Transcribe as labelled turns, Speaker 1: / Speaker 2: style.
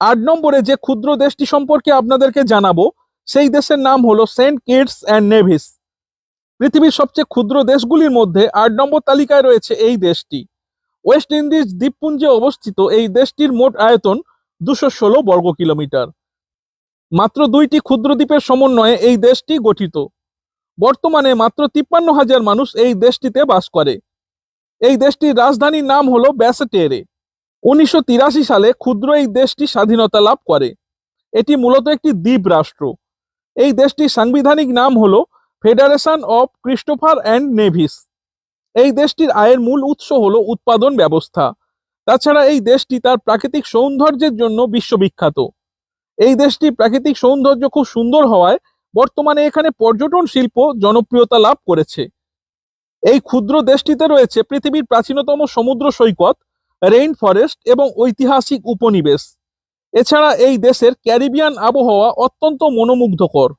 Speaker 1: আট নম্বরে যে ক্ষুদ্র দেশটি সম্পর্কে আপনাদেরকে জানাব, সেই দেশের নাম হলো সেন্ট কিটস অ্যান্ড নেভিস। পৃথিবীর সবচেয়ে ক্ষুদ্র দেশগুলির মধ্যে আট নম্বর তালিকায় রয়েছে এই দেশটি। ওয়েস্ট ইন্ডিজ দ্বীপপুঞ্জে অবস্থিত এই দেশটির মোট আয়তন দুশো ষোলো বর্গ কিলোমিটার। মাত্র দুইটি ক্ষুদ্র দ্বীপের সমন্বয়ে এই দেশটি গঠিত। বর্তমানে মাত্র তিপ্পান্ন হাজার মানুষ এই দেশটিতে বাস করে। এই দেশটির রাজধানীর নাম হলো ব্যাসেটেরে। উনিশশো তিরাশি সালে ক্ষুদ্র এই দেশটি স্বাধীনতা লাভ করে। এটি মূলত একটি দ্বীপ রাষ্ট্র। এই দেশটির সাংবিধানিক নাম হল federation of Christopher and Nevis এই দেশটির আয়ের মূল উৎস হল উৎপাদন ব্যবস্থা। তাছাড়া এই দেশটি তার প্রাকৃতিক সৌন্দর্যের জন্য বিশ্ববিখ্যাত। এই দেশটির প্রাকৃতিক সৌন্দর্য খুব সুন্দর হওয়ায় বর্তমানে এখানে পর্যটন শিল্প জনপ্রিয়তা লাভ করেছে। এই ক্ষুদ্র দেশটিতে রয়েছে পৃথিবীর প্রাচীনতম সমুদ্র সৈকত রেইন ফরেস্ট এবং ঐতিহাসিক উপনিবেশ। এছাড়া এই দেশের ক্যারিবিয়ান আবহাওয়া অত্যন্ত মনোমুগ্ধকর।